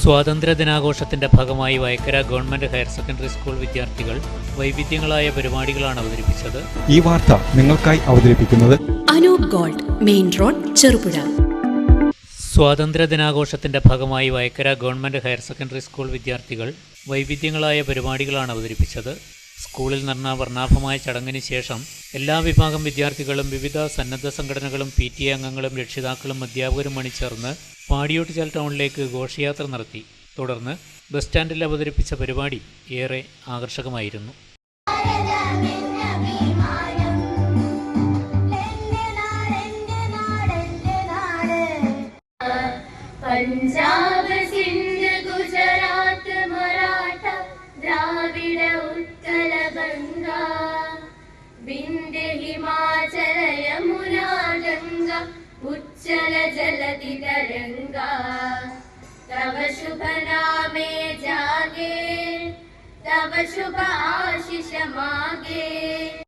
സ്വാതന്ത്ര്യ ദിനാഘോഷത്തിന്റെ ഭാഗമായി Vayakkara government higher secondary school വിദ്യാർത്ഥികൾ വൈവിധ്യങ്ങളായ പരിപാടികളാണ് അവതരിപ്പിച്ചത്. ഈ വാർത്ത നിങ്ങൾക്കായി അവതരിപ്പിക്കുന്നത് Anoop gold main road Cherupuzha. സ്വാതന്ത്ര്യ ദിനാഘോഷത്തിന്റെ ഭാഗമായി Vayakkara government higher secondary school വിദ്യാർത്ഥികൾ വൈവിധ്യങ്ങളായ പരിപാടികളാണ് അവതരിപ്പിച്ചത്. സ്കൂളിൽ നടന്ന വർണാഭമായ ചടങ്ങിന് ശേഷം എല്ലാ വിഭാഗം വിദ്യാർത്ഥികളും വിവിധ സന്നദ്ധ സംഘടനകളും പി ടി എ അംഗങ്ങളും രക്ഷിതാക്കളും അധ്യാപകരും അണിചേർന്ന് പാടിയോട്ടുചാൽ ടൗണിലേക്ക് ഘോഷയാത്ര നടത്തി. തുടർന്ന് ബസ് സ്റ്റാൻഡിൽ അവതരിപ്പിച്ച പരിപാടി ഏറെ ആകർഷകമായിരുന്നു. പഞ്ചാബ് സിന്ധ് ഗുജറാത്ത് विन्दे हिमाचल यमुना गङ्गा उच्चल जलति तरङ्गा तव शुभ नामे जागे तव शुभ आशिष मागे।